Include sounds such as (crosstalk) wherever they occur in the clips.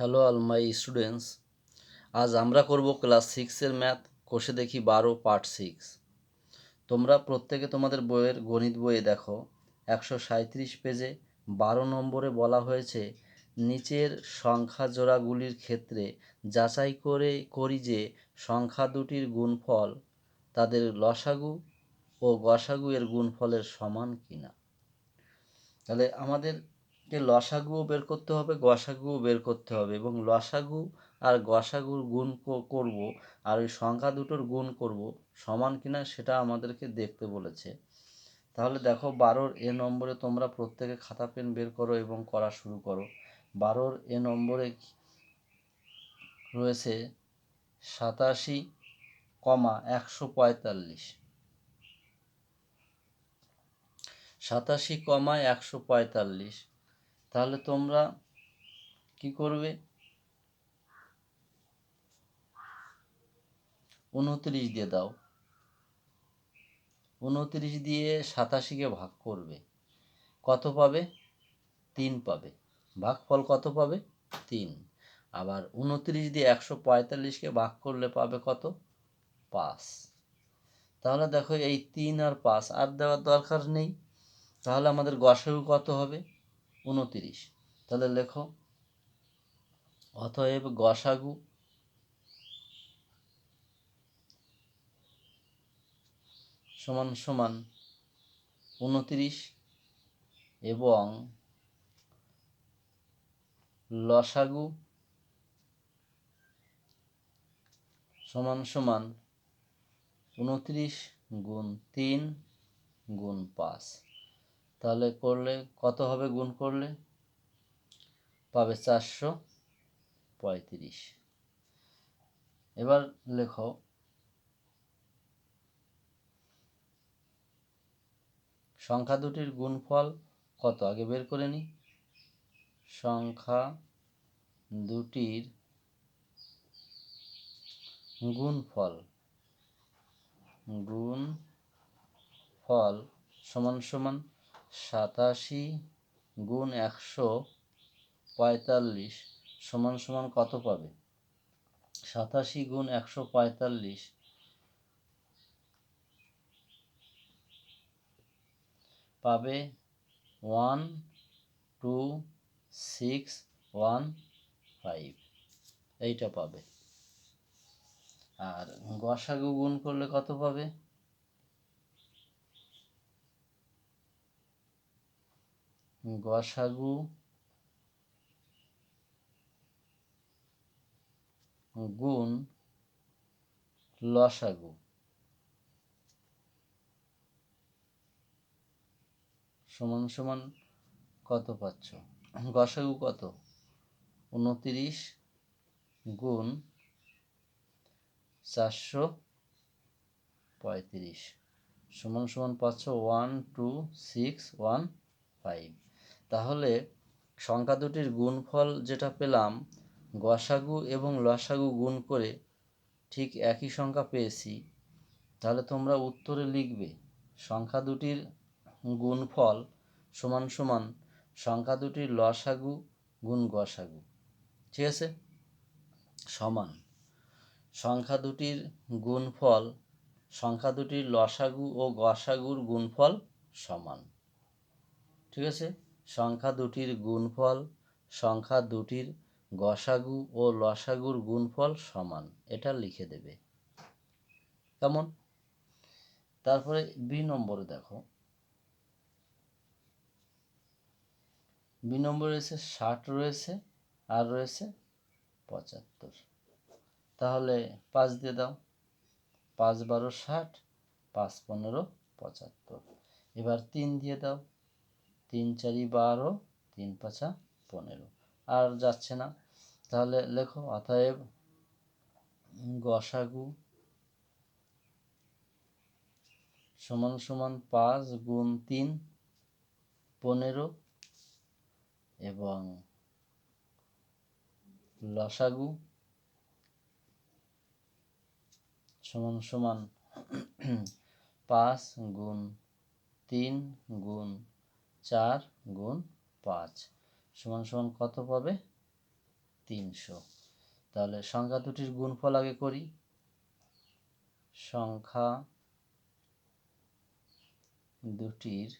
Hello all my students আজ আমরা করব ক্লাস সিক্সের ম্যাথ কোষে দেখি বারো পার্ট সিক্স তোমরা প্রত্যেকে তোমাদের বইয়ের গণিত বইয়ে দেখো। একশো সাঁত্রিশ পেজে বারো নম্বরে বলা হয়েছে, নিচের সংখ্যা জোড়াগুলির ক্ষেত্রে যাচাই করে করি যে সংখ্যা দুটির গুণফল তাদের লসাগু ও গসাগু এর গুণফলের সমান কিনা। তাহলে আমাদেরকে লসাগুও বের করতে হবে গসাগুও বের করতে হবে এবং লসাগু আর গসাগুর গুণ করব আর ওই সংখ্যা দুটোর গুণ করব সমান কিনা সেটা আমাদেরকে দেখতে বলেছে। তাহলে দেখো বারোর এ নম্বরে তোমরা প্রত্যেকে খাতা, পেন বের করো এবং করা শুরু করো। বারোর এ নম্বরে রয়েছে সাতাশি কমা একশো পঁয়তাল্লিশ। সাতাশি কমা একশো পঁয়তাল্লিশ। তাহলে তোমরা কি করবে? উনত্রিশ দিয়ে দাও। উনত্রিশ দিয়ে সাতাশিকে ভাগ করবে। কত পাবে? তিন পাবে। ভাগফল কত পাবে? তিন। আবার উনত্রিশ দিয়ে একশো পঁয়তাল্লিশকে ভাগ করলে পাবে কত? পাঁচ। তাহলে দেখো এই তিন আর পাঁচ, আর দেওয়ার দরকার নেই। তাহলে আমাদের গসাগু কত হবে? উনত্রিশ। তাহলে লেখো, অতএব গসাগু সমান সমান উনত্রিশ এবং লসাগু সমান সমান উনত্রিশ গুণ তিন গুণ পাঁচ। তাহলে করলে কত হবে গুণ করলে? পাবে চারশো পঁয়ত্রিশ। এবার লেখো। সংখ্যা দুটির গুণফল কত? আগে বের করে নি সংখ্যা দুটির গুণফল গুণ ফল সমান সমান সাতাশি গুণ একশো পঁয়তাল্লিশ সমান সমান কত পাবে? সাতাশি গুণ একশো পঁয়তাল্লিশ পাবে one, two, six, one, five. এইটা পাবে। আর গসাগু গুণ করলে কত পাবে? গসাগু গুণ লসাগু সমান সমান কত পাচ্ছ? গসাগু কত? উনতিরিশ গুণ চারশো পঁয়ত্রিশ। সমান সমান পাচ্ছ one two six one five তাহলে সংখ্যা দুটির গুণফল যেটা পেলাম, গসাগু এবং লসাগু গুণ করে ঠিক একই সংখ্যা পেয়েছি, তাহলে তোমরা উত্তরে লিখবে, সংখ্যা দুটির গুণফল সমান সমান সংখ্যা দুটির লসাগু গুণ গসাগু, ঠিক আছে? সমান, সংখ্যা দুটির গুণফল, সংখ্যা দুটির লসাগু ও গসাগুর গুণফল সমান, ঠিক আছে? সংখ্যা দুটির গুণফল, সংখ্যা দুটির গসাগু ও লসাগুর গুণফল সমান। এটা লিখে দেবে। কেমন? তারপরে বি নম্বরে দেখো। বি নম্বরে রয়েছে ষাট রয়েছে, আর রয়েছে পঁচাত্তর। তাহলে পাঁচ দিয়ে দাও। পাঁচ বারো ষাট, পাঁচ পনেরো পঁচাত্তর। এবার তিন দিয়ে দাও। তিন চারি বারো, তিন পাঁচা পনেরো। আর যাচ্ছে না। তাহলে লেখো, অতএব গসাগু সমান সমান পাঁচ গুণ তিন পনেরো এবং লসাগু সমান সমান পাঁচ গুণ তিন গুণ চার গুণ পাঁচ সমান সমান কত পাবে? তিনশো। তাহলে সংখ্যা দুটির গুণফল আগে করি। সংখ্যা দুটির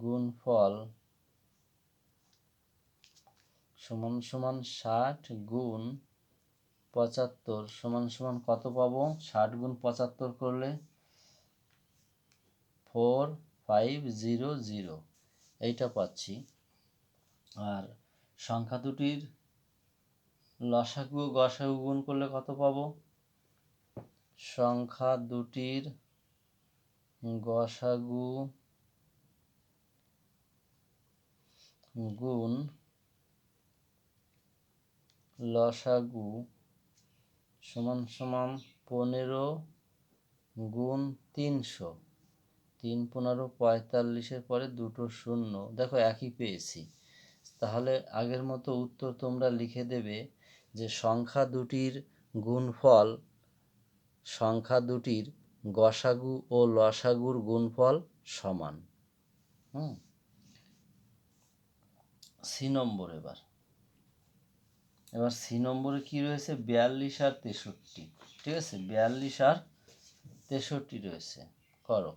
গুণফল সমান সমান ষাট গুণ পঁচাত্তর সমান সমান কত পাবো? ষাট গুণ পঁচাত্তর করলে ফোর ফাইভ জিরো জিরো এইটা পাচ্ছি। আর সংখ্যা দুটির লসাগু গসাগু গুণ করলে কত পাবো? সংখ্যা দুটির গসাগু গুণ লসাগু সমান সমান পনেরো গুণ তিনশো। তিন পনেরো পঁয়তাল্লিশের পরে দুটো শূন্য। দেখো, একই পেয়েছি। তাহলে আগের মতো উত্তর তোমরা লিখে দেবে যে সংখ্যা দুটির গুণফল, সংখ্যা দুটির গসাগু ও লসাগুর গুণফল সমান। হুম? সি নম্বর এবার। এবার সি নম্বরে কি রয়েছে? বিয়াল্লিশ আর তেষট্টি। ঠিক আছে? বিয়াল্লিশ আর তেষট্টি রয়েছে। করো।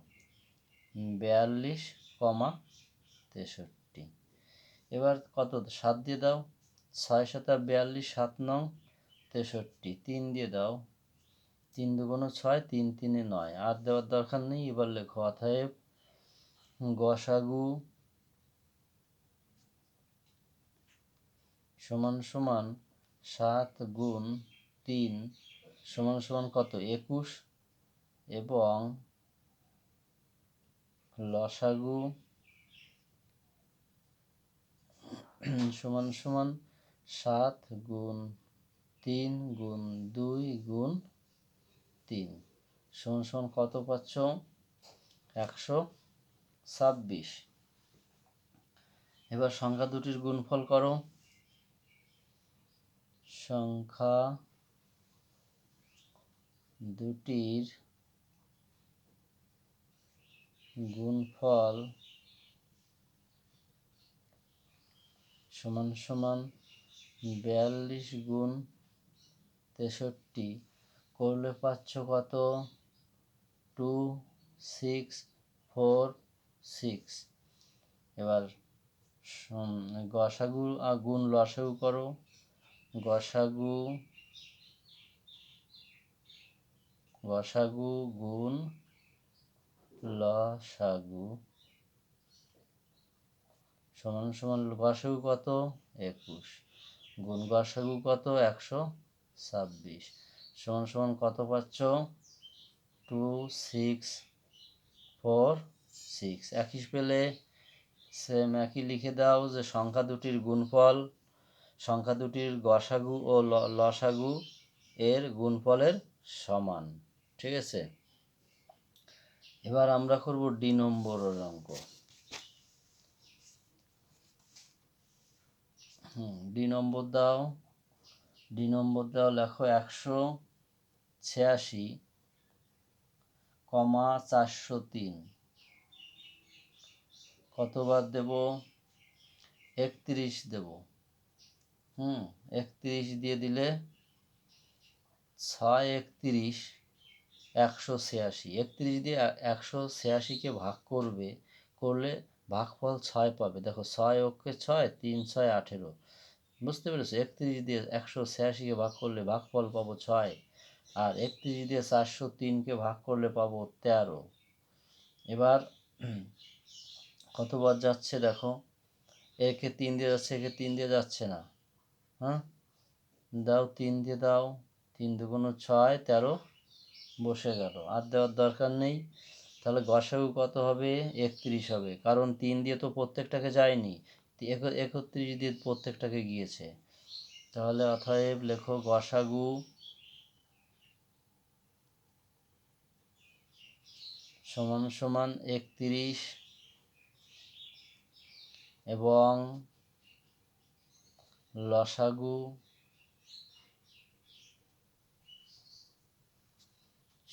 বিয়াল্লিশ কমা তেষট্টি। এবার কত সাত দিয়ে দাও, ছয় সাতা বিয়াল্লিশ, সাত নং তেষট্টি। তিন দিয়ে দাও, তিন দুগুণ ছয়, তিন তিনে নয়। আর দেওয়ার দরকার নেই, এবার লেখো। অতএব গসাগু সমান সমান সাত গুণ তিন সমান সমান কত? একুশ। এবং লসাগু সমান সমান সাত গুণ তিন গুণ দুই গুণ তিন। সমান সমান কত পাচ্ছ? একশো ছাব্বিশ। এবার সংখ্যা দুটির গুণফল করো। সংখ্যা দুটির গুণফল সমান সমান বিয়াল্লিশ গুণ তেষট্টি। করলে পাচ্ছ কত? Two, six, four, six. এবার গসাগু গুণ লসাগু করো। গসাগু গসাগু গুণ লসাগু। সমান সমান গসাগু কত? একুশ। গুণ গসাগু কত? একশো ছাব্বিশ। সমান সমান কত পাচ্ছ? Two, six, four, six. একই পেলে সেম একই লিখে দাও যে সংখ্যা দুটির গুণফল, সংখ্যা দুটির গসাগু ও লসাগু এর গুণফলের সমান। ঠিক আছে? এবার আমরা করব ডি নম্বরের অঙ্ক। হুম, ডি নম্বর দাও। ডি নম্বর দাও, লেখো একশো ছিয়াশি কমা চারশো তিন। কতবার দেব? একত্রিশ দেব। হুম, একত্রিশ দিয়ে দিলে ছয় একত্রিশ। একশো ছিয়াশি। একত্রিশ দিয়ে একশো ছিয়াশিকে ভাগ করবে, করলে ভাগফল ছয় পাবে। দেখো, ছয় অক্ষে ছয়, তিন ছয় আঠেরো। বুঝতে পেরেছ? একত্রিশ দিয়ে একশো ছিয়াশিকে ভাগ করলে ভাগফল পাবো ছয়। আর একত্রিশ দিয়ে চারশো তিনকে ভাগ করলে পাবো তেরো। এবার (clears throat) কতবার যাচ্ছে দেখো? একে তিন দিয়ে যাচ্ছে, একে তিন দিয়ে যাচ্ছে না। হ্যাঁ? দাও তিন দিয়ে দাও, তিন দুগুণ ছয়, তেরো। বসে গেল। আর দেওয়ার দরকার নেই। তাহলে গসাগু কত হবে? একত্রিশ হবে। কারণ তিন দিয়ে তো প্রত্যেকটাকে যায়নি। একত্রিশ দিয়ে প্রত্যেকটাকে গিয়েছে। তাহলে অতএব লেখো গসাগু সমান সমান একত্রিশ এবং লসাগু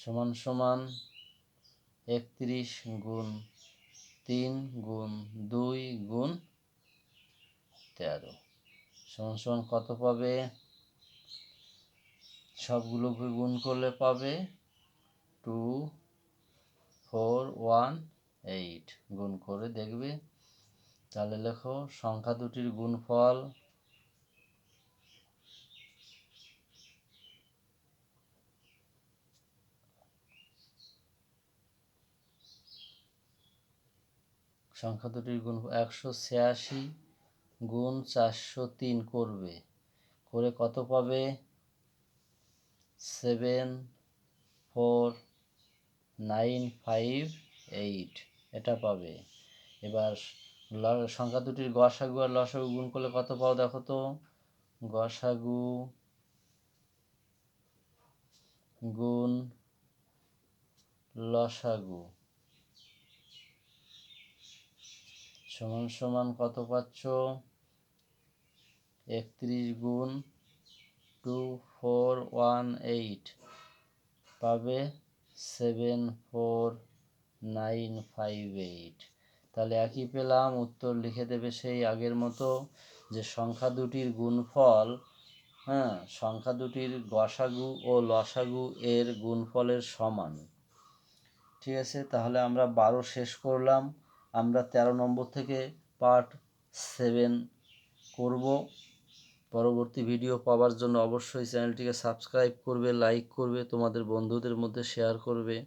সমান সমান একত্রিশ গুণ তিন গুণ দুই গুণ তেরো। সমান সমান কত পাবে? সবগুলোকে গুণ করলে পাবে টু ফোর ওয়ান এইট। গুণ করে দেখবে। তাহলে লেখো, সংখ্যা দুটির গুণফল সংখ্যা দুটির গুণ একশো ছিয়াশি গুণ চারশো তিন করবে। করে কত পাবে? Seven four nine five eight. এটা পাবে। এবার সংখ্যা দুটির গসাগু আর লসাগু গুণ করলে কত পাও দেখো তো? গসাগু গুণ লসাগু। সমান সমান কত পাচ্ছ? একত্রিশ গুণ টু ফোর ওয়ান এইট পাবে seven four nine five eight. তাহলে একই পেলাম, উত্তর লিখে দেবে সেই আগের মতো যে সংখ্যা দুটির গুণফল হ্যাঁ সংখ্যা দুটির গসাগু ও লসাগু এর গুণফলের সমান। ঠিক আছে, তাহলে আমরা বারো শেষ করলাম। আমরা তেরো নম্বর থেকে পার্ট সেভেন করব। পরবর্তী ভিডিও পাওয়ার জন্য অবশ্যই চ্যানেলটিকে সাবস্ক্রাইব করবে, লাইক করবে, তোমাদের বন্ধুদের মধ্যে শেয়ার করবে।